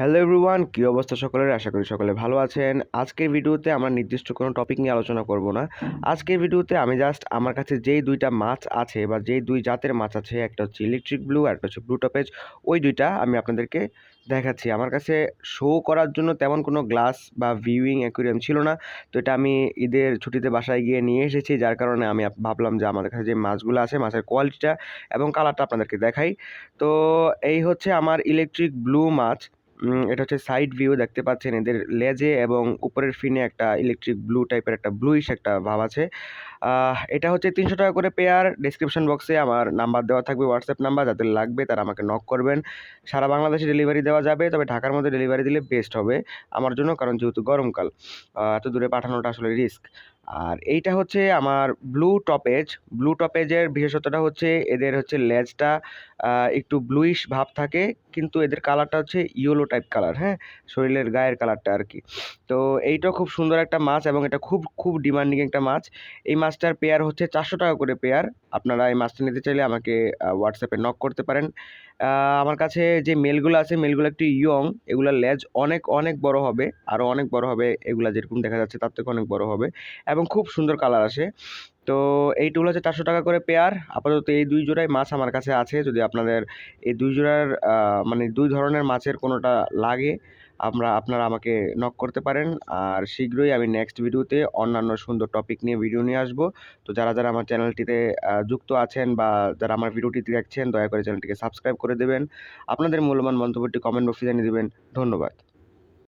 Hello everyone কী অবস্থা সকলের? আশা করি সকলে ভালো আছেন। আজকের ভিডিওতে আমরা নির্দিষ্ট কোনো টপিক নিয়ে আলোচনা করব না। আজকের ভিডিওতে আমি জাস্ট আমার কাছে যেই দুইটা মাছ আছে বা যেই দুই জাতের মাছ আছে, একটা হচ্ছে ইলেকট্রিক ব্লু আর একটা হচ্ছে ব্লু টপেজ ওই দুইটা আমি আপনাদেরকে দেখাচ্ছি। আমার কাছে শো করার জন্য তেমন কোনো গ্লাস বা ভিউইং অ্যাকুরিয়াম ছিল না। তো এটা আমি ঈদের ছুটিতে বাসায় গিয়ে নিয়ে এসেছি, যার কারণে আমি ভাবলাম যে আমাদের কাছে যে মাছগুলো আছে, মাছের কোয়ালিটিটা এবং কালারটা আপনাদেরকে দেখাই। তো এই হচ্ছে আমার ইলেকট্রিক ব্লু মাছ। এটা হচ্ছে সাইড ভিউ দেখতে পাচ্ছেন এদের লেজে এবং উপরের ফিনে একটা ইলেকট্রিক ব্লু টাইপের একটা ব্লুইশ একটা ভাব আছে। এটা হচ্ছে তিনশো টাকা করে পেয়ার ডিসক্রিপশন বক্সে আমার নাম্বার দেওয়া থাকবে হোয়াটসঅ্যাপ নাম্বার যাদের লাগবে তারা আমাকে নক করবেন। সারা বাংলাদেশে ডেলিভারি দেওয়া যাবে, তবে ঢাকার মধ্যে ডেলিভারি দিলে বেস্ট হবে আমার জন্য, কারণ যেহেতু গরমকাল এত দূরে পাঠানোটা আসলে রিস্ক আর এইটা হচ্ছে আমার ব্লু টপেজ ব্লু টপেজের বিশেষত্বটা হচ্ছে এদের হচ্ছে লেজটা একটু ব্লুইশ ভাব থাকে, কিন্তু এদের কালারটা হচ্ছে ইয়েলো টাইপ কালার হ্যাঁ? শরীরের গায়ের কালারটা আর কি তো এইটাও খুব সুন্দর একটা মাছ এবং এটা খুব খুব ডিমান্ডিং একটা মাছ। এই মাছটার পেয়ার হচ্ছে চারশো টাকা করে পেয়ার আপনারা এই মাছটা নিতে চাইলে আমাকে হোয়াটসঅ্যাপে নক করতে পারেন। আমার কাছে যে মেলগুলো আছে মেলগুলো একটু ইয়ং এগুলোর লেজ অনেক অনেক বড় হবে। আরও অনেক বড় হবে, এগুলা যেরকম দেখা যাচ্ছে, তার থেকে অনেক বড় হবে। এবং খুব সুন্দর কালার আসে। তো এইগুলো হচ্ছে চারশো টাকা করে পেয়ার আপাতত এই দুই জোড়াই মাছ আমার কাছে আছে। যদি আপনাদের এই দুই জোড়ার মানে দুই ধরনের মাছের কোনোটা লাগে, আমরা, আপনারা আমাকে নক করতে পারেন। আর শীঘ্রই আমি নেক্সট ভিডিওতে অন্যান্য সুন্দর টপিক নিয়ে ভিডিও নিয়ে আসব। তো যারা যারা আমার চ্যানেলটিতে যুক্ত আছেন বা যারা আমার ভিডিওটি দেখছেন, দয়া করে চ্যানেলটিকে সাবস্ক্রাইব করে দেবেন। আপনাদের মূল্যবান মন্তব্যটি কমেন্ট বক্সে জানিয়ে দেবেন। ধন্যবাদ।